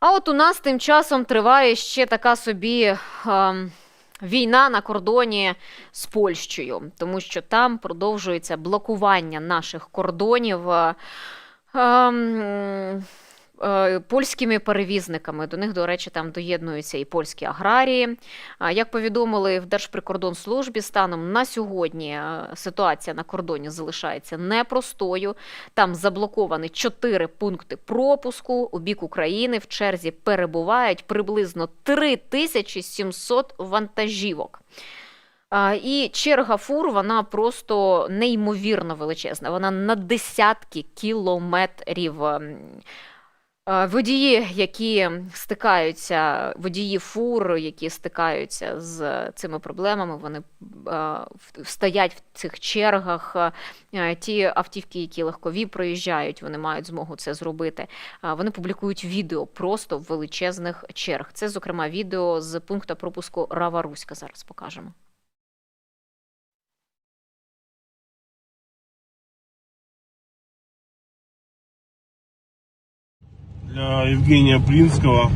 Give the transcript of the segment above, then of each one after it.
А от у нас тим часом триває ще така собі ем, війна на кордоні з Польщею, тому що там продовжується блокування наших кордонів. е, ем, е, Польськими перевізниками до них, до речі, там доєднуються і польські аграрії. Як повідомили в Держприкордонслужбі, станом на сьогодні е, ситуація на кордоні залишається непростою. Там заблоковані чотири пункти пропуску у бік України. В черзі перебувають приблизно 3700 вантажівок. І черга фур вона просто неймовірно величезна. Вона на десятки кілометрів. Е, Водії, які стикаються, водії фур, які стикаються з цими проблемами, вони е, стоять в цих чергах. Е, Ті автівки, які легкові проїжджають, вони мають змогу це зробити. Вони публікують відео просто в величезних черг. Це, зокрема, відео з пункту пропуску Рава Руська. Зараз покажемо. Для Евгения Блинского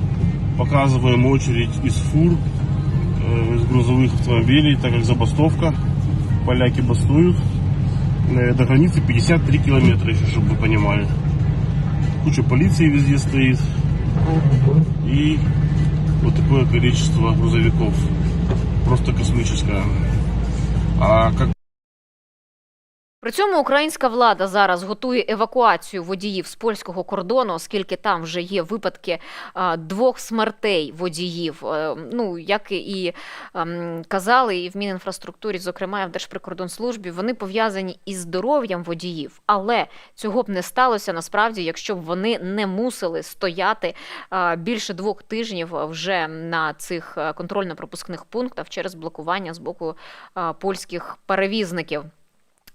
показываем очередь из фур, э, из грузовых автомобилей, так как забастовка. Поляки бастуют. Э, До границы 53 километра еще, чтобы вы понимали. Куча полиции везде стоит. И вот такое количество грузовиков. Просто космическое. А как При цьому українська влада зараз готує евакуацію водіїв з польського кордону, оскільки там вже є випадки двох смертей водіїв. Е, Ну як і ем, казали, і в Мінінфраструктурі, зокрема в Держприкордонслужбі, вони пов'язані із здоров'ям водіїв, але цього б не сталося насправді, якщо б вони не мусили стояти більше двох тижнів вже на цих е, контрольно-пропускних пунктах через блокування з боку польських перевізників.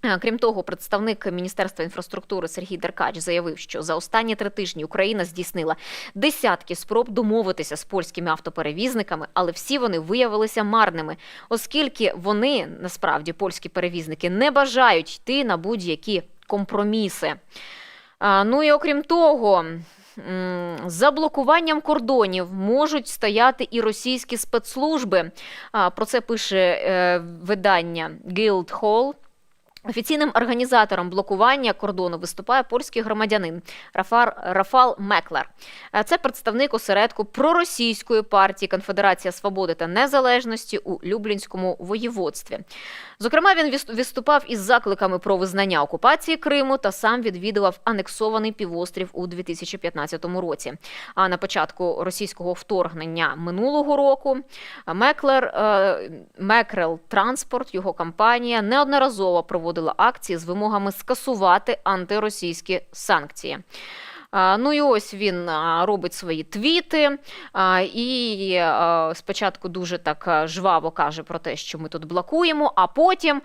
Е, Крім того, представник Міністерства інфраструктури Сергій Деркач заявив, що за останні три тижні Україна здійснила десятки спроб домовитися з польськими автоперевізниками, але всі вони виявилися марними, оскільки вони насправді польські перевізники не бажають йти на будь-які компроміси. Ну і окрім того. За блокуванням кордонів можуть стояти і російські спецслужби. Про це пише е, видання Guildhall. Офіційним організатором блокування кордону виступає польський громадянин Рафар, Рафал Меклер. Е, Це представник осередку проросійської партії Конфедерація Свободи та Незалежності у Люблінському воєводстві. Зокрема, він виступав із закликами про визнання окупації Криму та сам відвідував анексований півострів у 2015 році. А на початку російського вторгнення минулого року Меклер е, Мекрел Транспорт, його компанія, неодноразово проводила акції з вимогами скасувати антиросійські санкції. Ну і ось він робить свої твіти і спочатку дуже так жваво каже про те, що ми тут блокуємо, а потім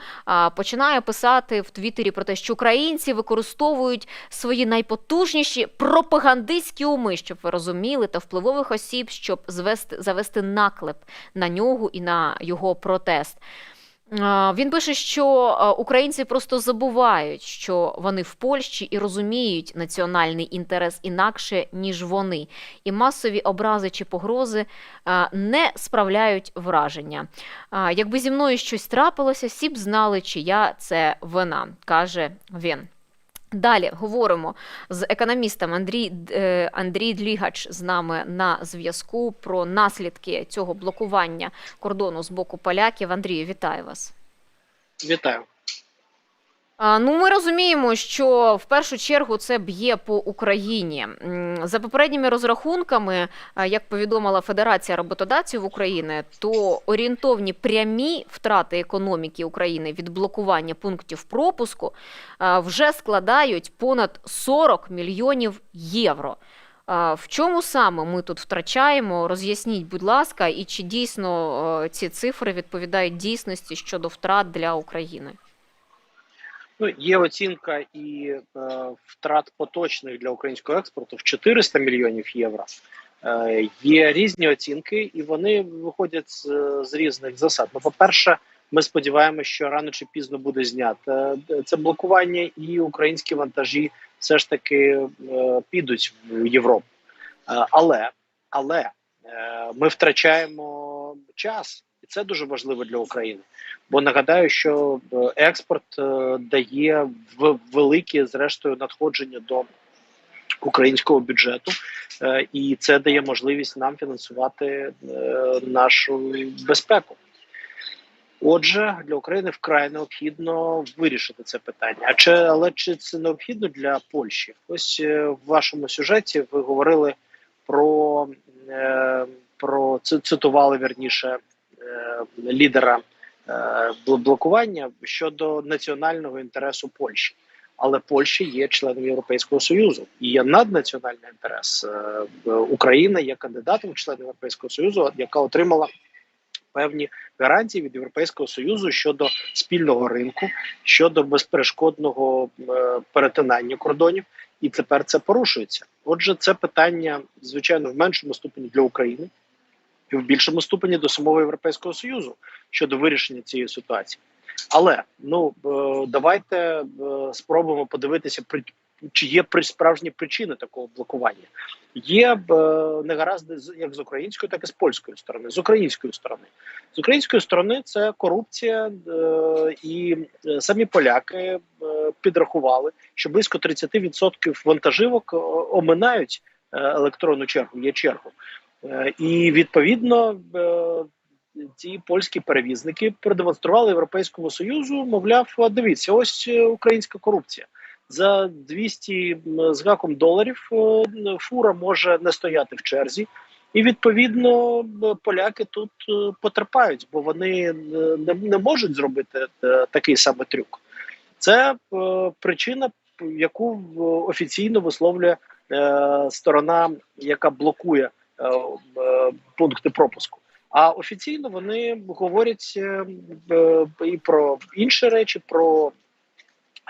починає писати в Твіттері про те, що українці використовують свої найпотужніші пропагандистські уми, щоб ви розуміли, та впливових осіб, щоб звести, завести наклеп на нього і на його протест. Він пише, що українці просто забувають, що вони в Польщі і розуміють національний інтерес інакше, ніж вони. І масові образи чи погрози не справляють враження. Якби зі мною щось трапилося, всі б знали, чия це вина, каже він. Далі говоримо з економістом Андрій, е, Андрій Длігач з нами на зв'язку про наслідки цього блокування кордону з боку поляків. Андрію, вітаю вас. Вітаю. Ну, ми розуміємо, що в першу чергу це б'є по Україні. За попередніми розрахунками, як повідомила Федерація роботодавців України, то орієнтовні прямі втрати економіки України від блокування пунктів пропуску вже складають понад 40 мільйонів євро. В чому саме ми тут втрачаємо? Роз'ясніть, будь ласка, і чи дійсно е, ці цифри відповідають дійсності щодо втрат для України? Ну, є оцінка і е, втрат поточних для українського експорту в 400 мільйонів євро. Е, є різні оцінки, і вони виходять з, з різних засад. Ну, по-перше, ми сподіваємося, що рано чи пізно буде знято це блокування, і українські вантажі все ж таки е, підуть в Європу. Е, але але е, ми втрачаємо час, і це дуже важливо для України. Бо нагадаю, що е, експорт е, дає великі, зрештою, надходження до українського бюджету, е, і це дає можливість нам фінансувати нашу безпеку. Отже, для України вкрай необхідно вирішити це питання. А чи але чи це необхідно для Польщі? Ось в вашому сюжеті ви говорили про, про цитували вірніше е, лідера е, блокування щодо національного інтересу Польщі. Але Польща є членом Європейського союзу і є наднаціональний інтерес. Е, Україна є кандидатом в члени Європейського союзу, яка отримала певні гарантії від Європейського союзу щодо спільного ринку, щодо безперешкодного е, перетинання кордонів, і тепер це порушується. Отже, це питання, звичайно, в меншому ступені для України і в більшому ступені до самого Європейського союзу щодо вирішення цієї ситуації. Але ну е, давайте е, спробуємо подивитися, чи є при справжні причини такого блокування. Є е, негаразди як з української, так і з польської сторони. З української сторони, з української сторони це корупція, і самі поляки підрахували, що близько 30% вантажівок оминають електронну чергу, є чергу. Е, І відповідно е, ці польські перевізники продемонстрували Європейському Союзу, мовляв, дивіться, ось е, українська корупція. За 200 м, з гаком доларів фура може не стояти в черзі, і відповідно поляки тут потерпають, бо вони не, можуть зробити такий самий трюк. Це причина, яку офіційно висловлює сторона, яка блокує пункти пропуску. А офіційно вони говорять е, е, і про інші речі, про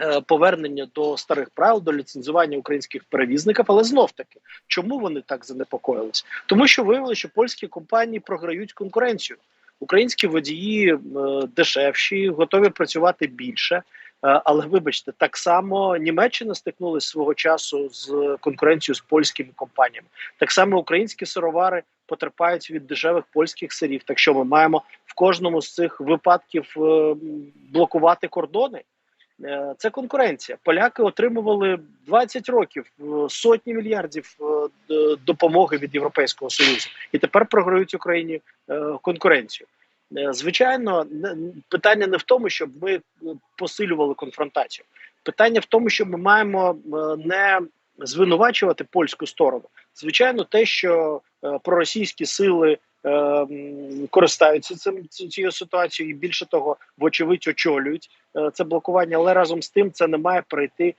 е, повернення до старих правил, до ліцензування українських перевізників. Але знов таки, чому вони так занепокоїлись? Тому що виявили, що польські компанії програють конкуренцію. Українські водії е, дешевші, готові працювати більше. Е, Але вибачте, так само Німеччина стикнулася свого часу з конкуренцією з польськими компаніями. Так само українські сировари потерпають від дешевих польських сирів. Так що ми маємо в кожному з цих випадків е, блокувати кордони. Е, Це конкуренція. Поляки отримували 20 років сотні мільярдів допомоги від Європейського союзу, і тепер програють Україні конкуренцію. Е, Звичайно, питання не в тому, щоб ми е, посилювали конфронтацію. Питання в тому, що ми маємо е, не звинувачувати польську сторону. Звичайно, те, що проросійські сили користаються цим цією ситуацією, і більше того, вочевидь, очолюють це блокування, але разом з тим це не має прийти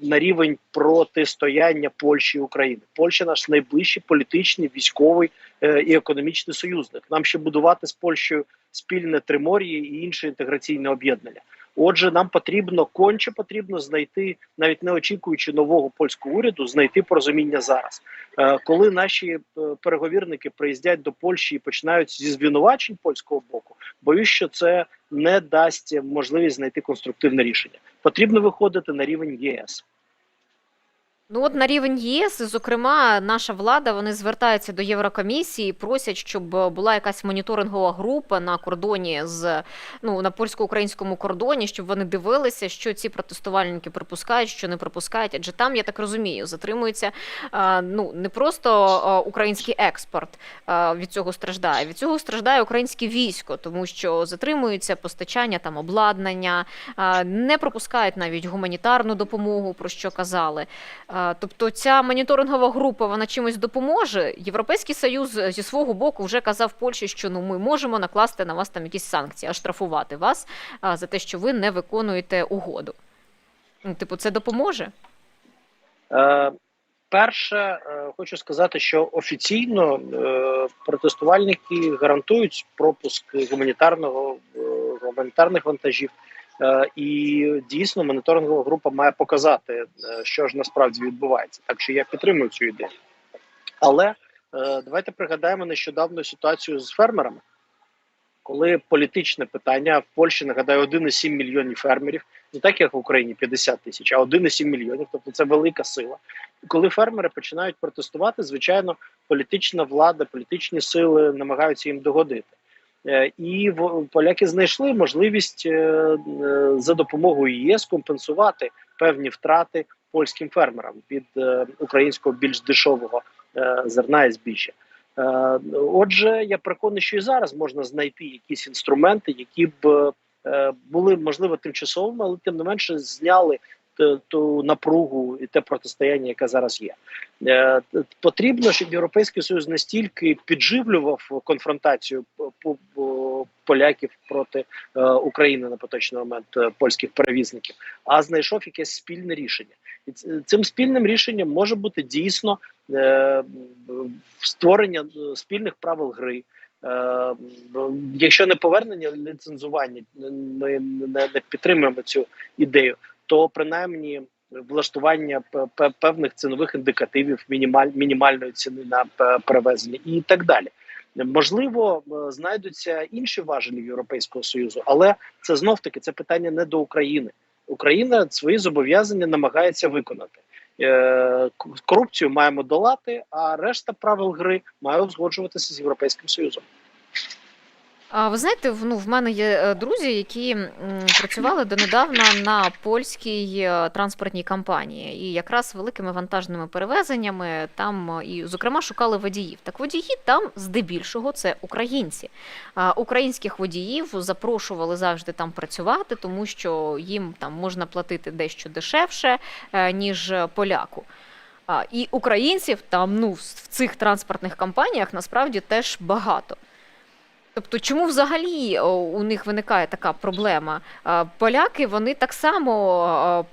на рівень протистояння Польщі і України. Польща наш найближчий політичний, військовий і економічний союзник. Нам ще будувати з Польщею спільне Тримор'я і інше інтеграційне об'єднання. Отже, нам потрібно конче потрібно знайти, навіть не очікуючи нового польського уряду, знайти порозуміння зараз. Е, коли наші е, переговірники приїздять до Польщі і починають зі звинувачень польського боку, боюсь, що це не дасть можливість знайти конструктивне рішення. Потрібно виходити на рівень ЄС. Ну от на рівень ЄС, зокрема, наша влада вони звертаються до Єврокомісії, просять, щоб е, була якась моніторингова група на кордоні з ну на польсько-українському кордоні, щоб вони дивилися, що ці протестувальники припускають, що не припускають. Адже там, я так розумію, затримується е, ну не просто е, український експорт від цього страждає. Від цього страждає українське військо, тому що затримується постачання там обладнання, не пропускають навіть гуманітарну допомогу, про що казали. Тобто ця моніторингова група вона чимось допоможе. Європейський союз е, зі свого боку вже казав Польщі, що ну ми можемо накласти на вас там якісь санкції, а штрафувати вас за те, що ви не виконуєте угоду. Ну, типу, це допоможе? Е, перше, е, хочу сказати, що офіційно е, протестувальники гарантують пропуск гуманітарного е, гуманітарних вантажів. Е, і дійсно моніторингова група має показати, е, що ж насправді відбувається. Так що я підтримую цю ідею. Але е, давайте пригадаємо нещодавну ситуацію з фермерами, коли політичне питання в Польщі нагадаю 1,7 мільйонів фермерів, не так як в Україні 50 тисяч, а 1,7 мільйонів. Тобто це велика сила. коли фермери починають протестувати, звичайно, політична влада, політичні сили намагаються їм догодити. Е, І поляки знайшли можливість е, е, за допомогою ЄС компенсувати певні втрати польським фермерам від українського більш дешевого зерна і збіжжя. Отже, я переконаний, що і зараз можна знайти якісь інструменти, які б були можливо тимчасовими, але тим не менше зняли ту напругу і те протистояння, яке зараз є. Е, Потрібно, щоб Європейський Союз настільки підживлював конфронтацію по- по- по- поляків проти е, України на поточний момент е, польських перевізників, а знайшов якесь спільне рішення. І цим спільним рішенням може бути дійсно е, створення е, спільних правил гри. Е, якщо не повернення ліцензування, ми не підтримуємо цю ідею, то принаймні влаштування певних цінових індикативів, мінімаль, мінімальної ціни на перевезення і так далі. Можливо, е, знайдуться інші важелі Європейського союзу, але це знов таки це питання не до України. Україна свої зобов'язання намагається виконати. Е, Корупцію маємо долати, а решта правил гри має узгоджуватися з європейським союзом. А ви знаєте, ну, в мене є е, друзі, які працювали донедавна на польській е, транспортній компанії, і якраз великими вантажними перевезеннями там е, і, зокрема, шукали водіїв. Так водії там здебільшого це українці. Українських водіїв запрошували завжди там працювати, тому що їм там можна платити дещо дешевше, ніж поляку. І українців там ну, в цих транспортних компаніях насправді теж багато. Тобто, чому взагалі у них виникає така проблема? Поляки вони так само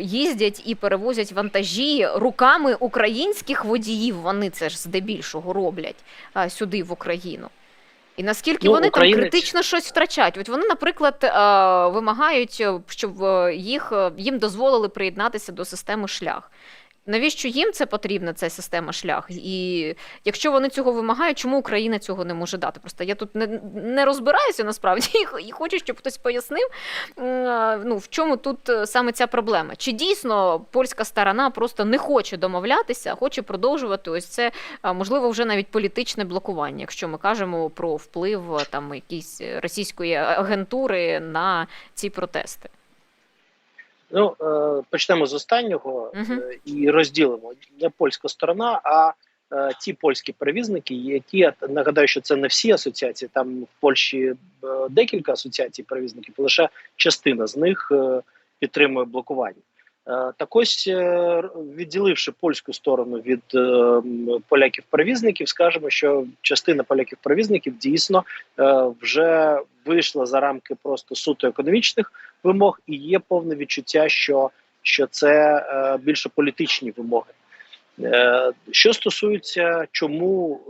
їздять і перевозять вантажі руками українських водіїв. Вони це ж здебільшого роблять сюди в Україну. І наскільки Ну, вони українець- там критично щось втрачають? От вони, наприклад, вимагають, щоб е, їх е, їм дозволили приєднатися до системи шлях. Навіщо їм це потрібна, ця система шлях? І якщо вони цього вимагають, чому Україна цього не може дати? Просто я тут не, не розбираюся насправді і хочу, щоб хтось пояснив, ну, в чому тут е, саме ця проблема. Чи дійсно польська сторона просто не хоче домовлятися, хоче продовжувати ось це, можливо, вже навіть політичне блокування, якщо ми кажемо про вплив е, там якоїсь російської агентури на ці протести? Ну е, почнемо з останнього е, і розділимо не польська сторона, а е, ті польські перевізники, які я нагадаю, що це не всі асоціації. Там в Польщі декілька асоціацій перевізників, лише частина з них підтримує блокування. Так ось, відділивши польську сторону від поляків-перевізників, скажемо, що частина поляків-перевізників дійсно вже вийшла за рамки просто суто економічних вимог, і є повне відчуття, що, що це е, більше політичні вимоги. Е, що стосується, чому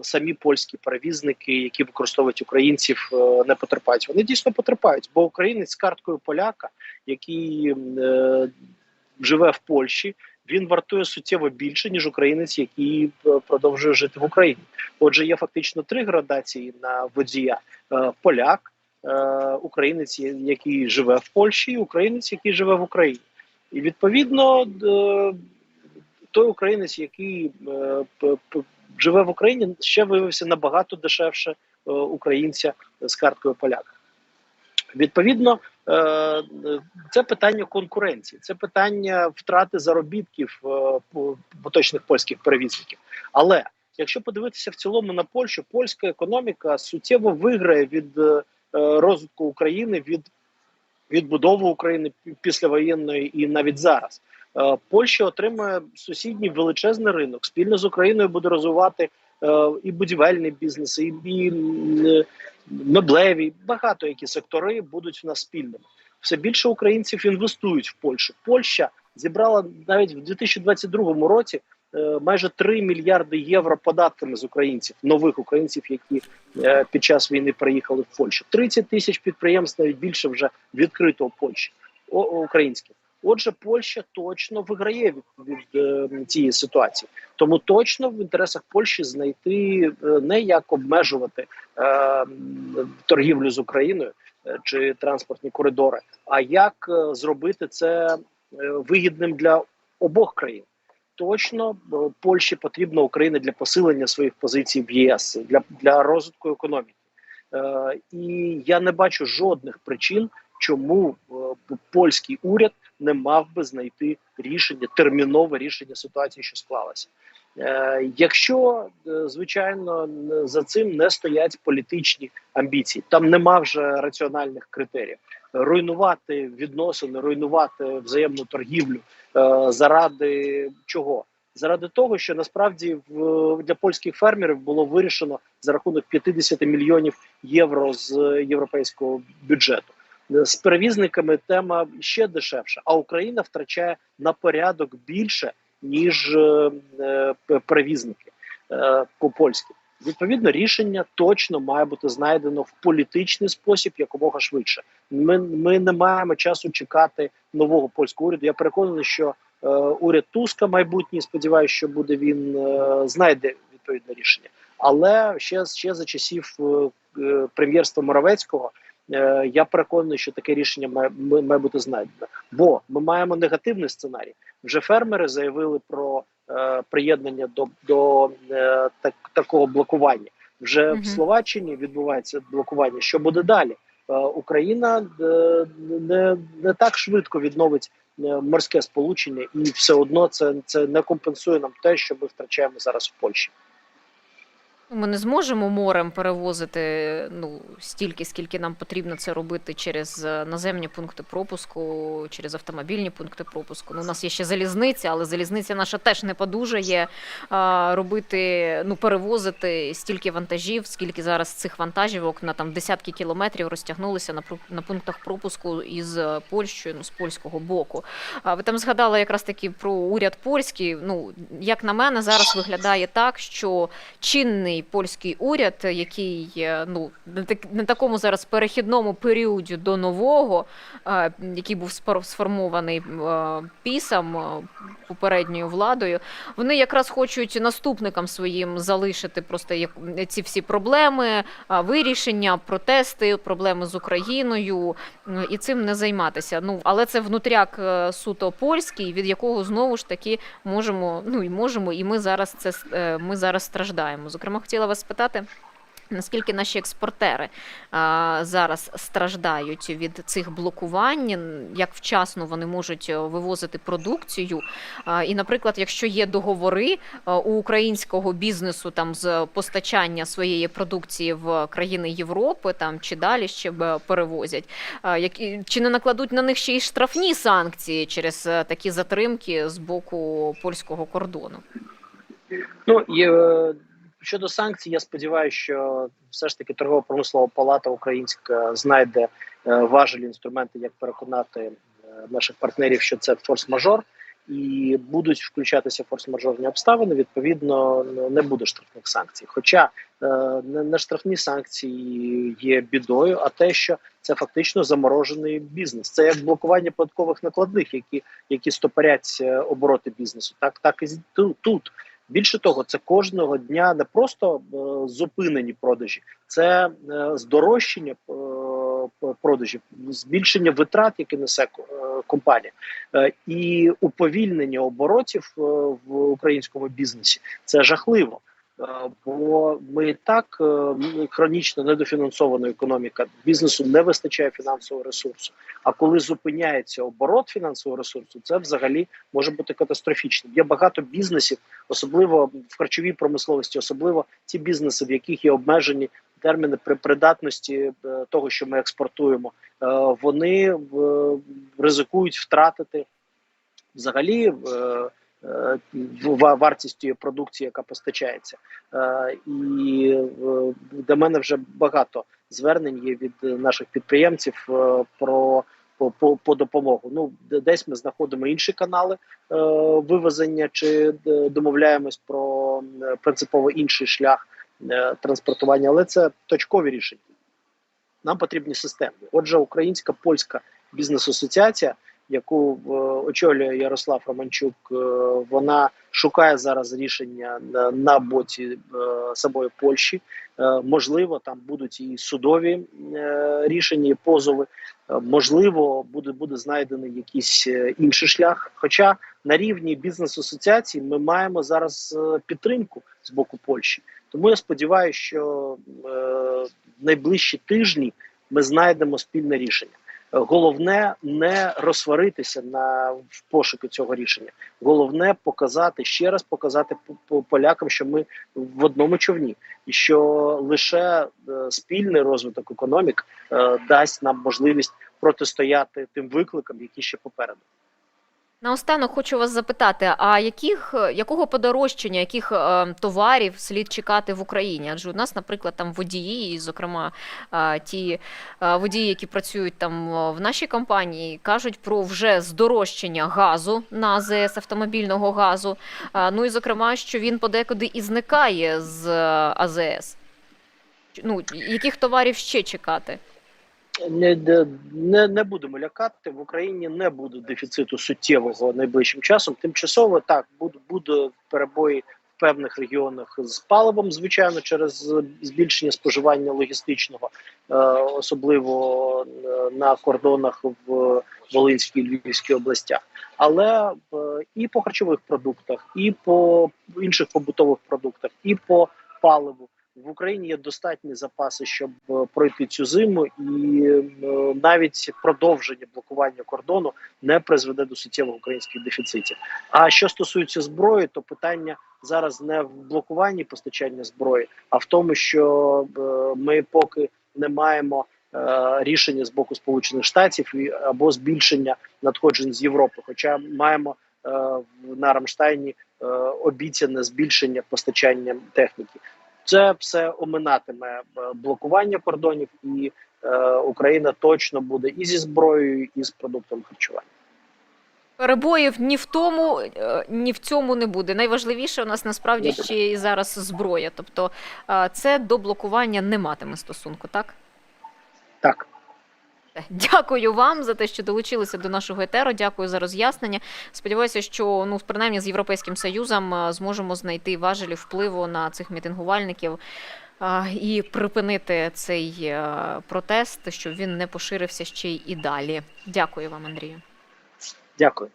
е, самі польські перевізники, які використовують українців, е, не потерпають, вони дійсно потерпають, бо українець з карткою поляка, який е, живе в Польщі, він вартує суттєво більше ніж українець, який е, продовжує жити в Україні. Отже, є фактично три градації на водія: Е, поляк, українець, який живе в Польщі, і українець, який живе в Україні. І відповідно е, той українець, який е, живе в Україні, ще виявився набагато дешевше е, українця з карткою поляка. Відповідно, е, е, це питання конкуренції, це питання втрати заробітків е, поточних польських перевізників. Але якщо подивитися в цілому на Польщу, польська економіка суттєво виграє від е, розвитку України, від відбудови України післявоєнної і навіть зараз. Е, Польща отримає сусідній величезний ринок. Спільно з Україною буде розвивати е, і будівельний бізнес, і, е, меблеві, багато які сектори будуть в нас спільними. Все більше українців інвестують в Польщу. Польща зібрала навіть в 2022 році е, майже 3 мільярди євро податками з українців, нових українців, які е, під час війни приїхали в Польщу. 30 тисяч підприємств, навіть більше вже відкрито в Польщі українських. Отже, Польща точно виграє від, від е, цієї ситуації. Тому точно в інтересах Польщі знайти е, не як обмежувати е, торгівлю з Україною е, чи транспортні коридори, а як е, зробити це е, вигідним для обох країн. Точно е, Польщі потрібна Україна для посилення своїх позицій в ЄС для, для розвитку економіки. Е, і я не бачу жодних причин, чому е, польський уряд не мав би знайти рішення, термінове рішення ситуації, що склалася. Е, якщо е, звичайно за цим не стоять політичні амбіції, там нема вже раціональних критеріїв. Руйнувати відносини, руйнувати взаємну торгівлю е, заради чого? Заради того, що насправді в для польських фермерів було вирішено за рахунок 50 мільйонів євро з європейського бюджету. З перевізниками тема ще дешевша, а Україна втрачає на порядок більше ніж е, е, перевізники по польськи. Відповідно, рішення точно має бути знайдено в політичний спосіб якомога швидше. Ми, ми не маємо часу чекати нового польського уряду. Я переконаний, що е, уряд Туска майбутній, сподіваюся, що буде він е, знайде відповідне рішення. Але ще ще за часів е, прем'єрства Моровецького е, я переконаний, що таке рішення має, має бути знайдено. Бо ми маємо негативний сценарій. Вже фермери заявили про приєднання до, до е, так, такого блокування. Вже угу. в Словаччині відбувається блокування. Що буде далі? Е, Україна е, не, не так швидко відновить е, морське сполучення, і все одно це, це не компенсує нам те, що ми втрачаємо зараз в Польщі. Ми не зможемо морем перевозити ну стільки, скільки нам потрібно це робити через е, наземні пункти пропуску, через автомобільні пункти пропуску. Ну, у нас є ще залізниця, але залізниця наша теж не подужає а, робити, ну перевозити стільки вантажів, скільки зараз цих вантажівок на там десятки кілометрів розтягнулися на на пунктах пропуску із е, Польщею, ну з польського боку. А ви там згадали якраз таки про уряд польський. Ну як на мене, зараз виглядає так, що чинний польський уряд, який е, ну на так на такому зараз перехідному періоді до нового, е, який був сформований е, пісом попередньою владою, вони якраз хочуть наступникам своїм залишити просто ці всі проблеми, вирішення, протести, проблеми з Україною і цим не займатися. Ну але це внутряк суто польський, від якого знову ж таки можемо, ну і можемо, і ми зараз це ми зараз страждаємо. Зокрема, хотіла вас спитати. Наскільки наші експортери а, зараз страждають від цих блокувань, як вчасно вони можуть е, вивозити продукцію? А, і, наприклад, якщо є договори е, у українського бізнесу там з постачання своєї продукції в країни Європи, там чи далі ще перевозять, а, які чи не накладуть на них ще й штрафні санкції через е, такі затримки з боку польського кордону? Ну і е, щодо санкцій, я сподіваюся, що все ж таки торгово-промислова палата українська знайде е, важелі інструменти, як переконати е, наших партнерів, що це форс-мажор, і будуть включатися форс-мажорні обставини. Відповідно, ну, не буде штрафних санкцій. Хоча е, не, штрафні санкції є бідою, а те, що це фактично заморожений бізнес. Це як блокування податкових накладних, які, які стопорять обороти бізнесу. Так, так і тут. Більше того, це кожного дня не просто е, зупинені продажі, це е, здорожчання е, продажів, збільшення витрат, які несе е, компанія, е, і уповільнення оборотів е, в українському бізнесі. Це жахливо. Е, Бо ми і так е, хронічно недофінансована економіка бізнесу не вистачає фінансового ресурсу. А коли зупиняється оборот фінансового ресурсу, це взагалі може бути катастрофічним. Є багато бізнесів, особливо в харчовій промисловості, особливо ті бізнеси, в яких є обмежені терміни при придатності е, того, що ми експортуємо, вони ризикують втратити взагалі. Е, вартість тієї продукції, яка постачається, Е, і до мене вже багато звернень є від наших підприємців е, про по, по, по допомогу. Ну десь ми знаходимо інші канали вивезення, чи домовляємось про принципово інший шлях транспортування, але це точкові рішення. Нам потрібні системні. Отже, українська польська бізнес-асоціація яку е, очолює Ярослав Романчук, е, вона шукає зараз рішення на, боці е, самої Польщі. Можливо, там будуть і судові рішення, і позови. Можливо, буде буде знайдений якийсь інший шлях. Хоча на рівні бізнес-асоціацій ми маємо зараз підтримку з боку Польщі. Тому я сподіваюся, що в найближчі тижні ми знайдемо спільне рішення. Головне не розсваритися на в пошуку цього рішення. Головне показати ще раз показати по- по- полякам, що ми в одному човні, і що лише е, спільний розвиток економік е, дасть нам можливість протистояти тим викликам, які ще попереду. Наостанок хочу вас запитати: а яких, якого подорожчання, яких е, товарів слід чекати в Україні? Адже у нас, наприклад, там водії, і, зокрема, е, ті е, водії, які працюють там е, в нашій компанії, кажуть про вже здорожчання газу на АЗС, автомобільного газу. Е, ну і зокрема, що він подекуди і зникає з е, АЗС. Ну, яких товарів ще чекати? Не, не, не будемо лякати. В Україні не буде дефіциту суттєвого найближчим часом. Тимчасово так буде, буде перебої в певних регіонах з паливом, звичайно, через збільшення споживання логістичного, е, особливо е, на кордонах в Волинській Львівській областях. Але е, і по харчових продуктах, і по інших побутових продуктах, і по паливу. В Україні є достатні запаси, щоб е, пройти цю зиму, і е, навіть продовження блокування кордону не призведе до суттєвих українських дефіцитів. А що стосується зброї, то питання зараз не в блокуванні постачання зброї, а в тому, що е, ми поки не маємо рішення з боку Сполучених Штатів або збільшення надходжень з Європи. Хоча маємо на Рамштайні обіцяне збільшення постачання техніки. Це все оминатиме е, блокування кордонів, і е, Україна точно буде і зі зброєю, і з продуктом харчування. Перебоїв ні в тому, е, ні в цьому не буде. Найважливіше у нас насправді ще і зараз зброя. Тобто е, це до блокування не матиме стосунку, так? Так. Дякую вам за те, що долучилися до нашого етеру. Дякую за роз'яснення. Сподіваюся, що ну принаймні з Європейським Союзом е, зможемо знайти важелі впливу на цих мітингувальників. е, І припинити цей е, протест, щоб він не поширився ще й і далі. Дякую вам, Андрію. Дякую.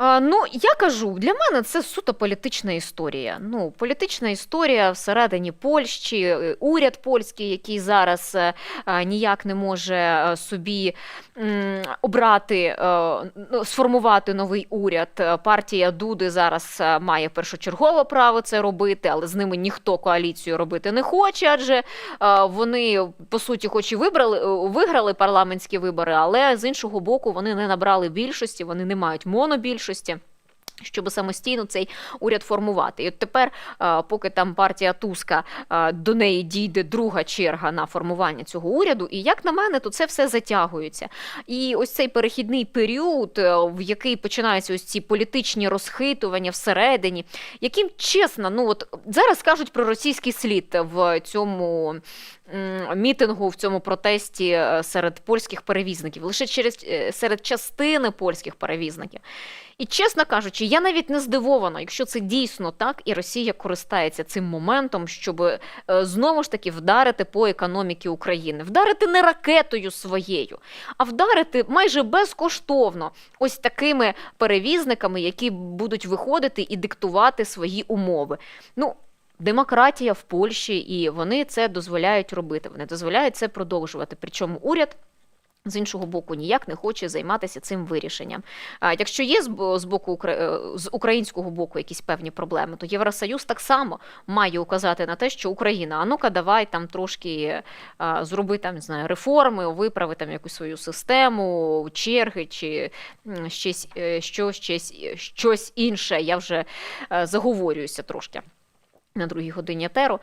А, ну, я кажу, для мене це суто політична історія. Ну, політична історія всередині Польщі, е, уряд польський, який зараз е, е, ніяк не може собі м, обрати, е, ну, сформувати новий уряд. Партія Дуди зараз має першочергове право це робити, але з ними ніхто коаліцію робити не хоче, адже е, вони по суті, хоч і вибрали виграли парламентські вибори, але з іншого боку, вони не набрали більшості, вони не мають монобільшості. Щоб самостійно цей уряд формувати, і от тепер, е, поки там партія Туска е, до неї дійде друга черга на формування цього уряду, і як на мене, то це все затягується. І ось цей перехідний період, е, в який починаються ось ці політичні розхитування всередині, яким чесно, ну от зараз кажуть про російський слід в цьому мітингу, в цьому протесті серед польських перевізників, лише через серед частини польських перевізників. І чесно кажучи, я навіть не здивована, якщо це дійсно так, і Росія користається цим моментом, щоб е, знову ж таки вдарити по економіці України, вдарити не ракетою своєю, а вдарити майже безкоштовно ось такими перевізниками, які будуть виходити і диктувати свої умови. Ну, демократія в Польщі, і вони це дозволяють робити. Вони дозволяють це продовжувати. Причому уряд. З іншого боку, ніяк не хоче займатися цим вирішенням. А якщо є з боку е, з українського боку якісь певні проблеми, то Євросоюз так само має указати на те, що Україна, а ну-ка, давай там трошки а, зроби там не знаю реформи, виправи там якусь свою систему, черги чи щось, е, що, щось, щось інше. Я вже е, заговорююся трошки на другій годині етеру.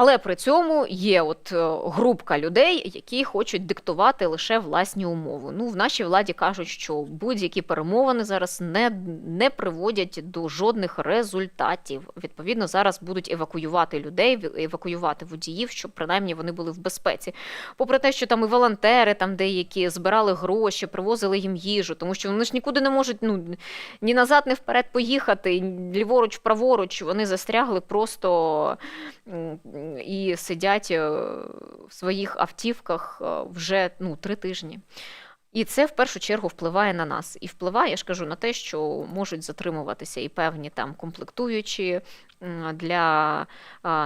Але при цьому є от е, групка людей, які хочуть диктувати лише власні умови. Ну, в нашій владі кажуть, що будь-які перемовини зараз не, не приводять до жодних результатів. Відповідно, зараз будуть евакуювати людей, евакуювати водіїв, щоб принаймні вони були в безпеці. Попри те, що там і волонтери, там деякі збирали гроші, привозили їм їжу, тому що вони ж нікуди не можуть ну, ні назад, ні вперед поїхати, ліворуч, праворуч. Вони застрягли просто і сидять е, в своїх автівках е, вже ну, три тижні. І це в першу чергу впливає на нас. І впливає, я ж кажу, на те, що можуть затримуватися і певні там комплектуючі для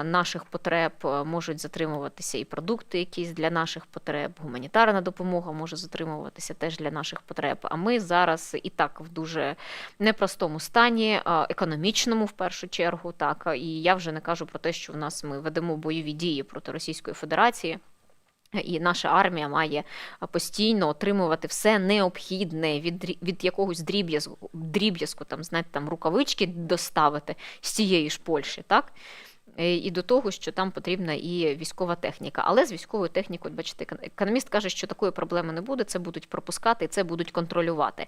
наших потреб, можуть затримуватися і продукти якісь для наших потреб, гуманітарна допомога може затримуватися теж для наших потреб. А ми зараз і так в дуже непростому стані, економічному в першу чергу. Так і я вже не кажу про те, що в нас ми ведемо бойові дії проти Російської Федерації. І наша армія має постійно отримувати все необхідне від, від якогось дріб'язку, дріб'язку, там, знаєте, там рукавички доставити з тієї ж Польщі, так? Е, І до того, що там потрібна і військова техніка. Але з військовою технікою, бачите, економіст каже, що такої проблеми не буде, це будуть пропускати і це будуть контролювати.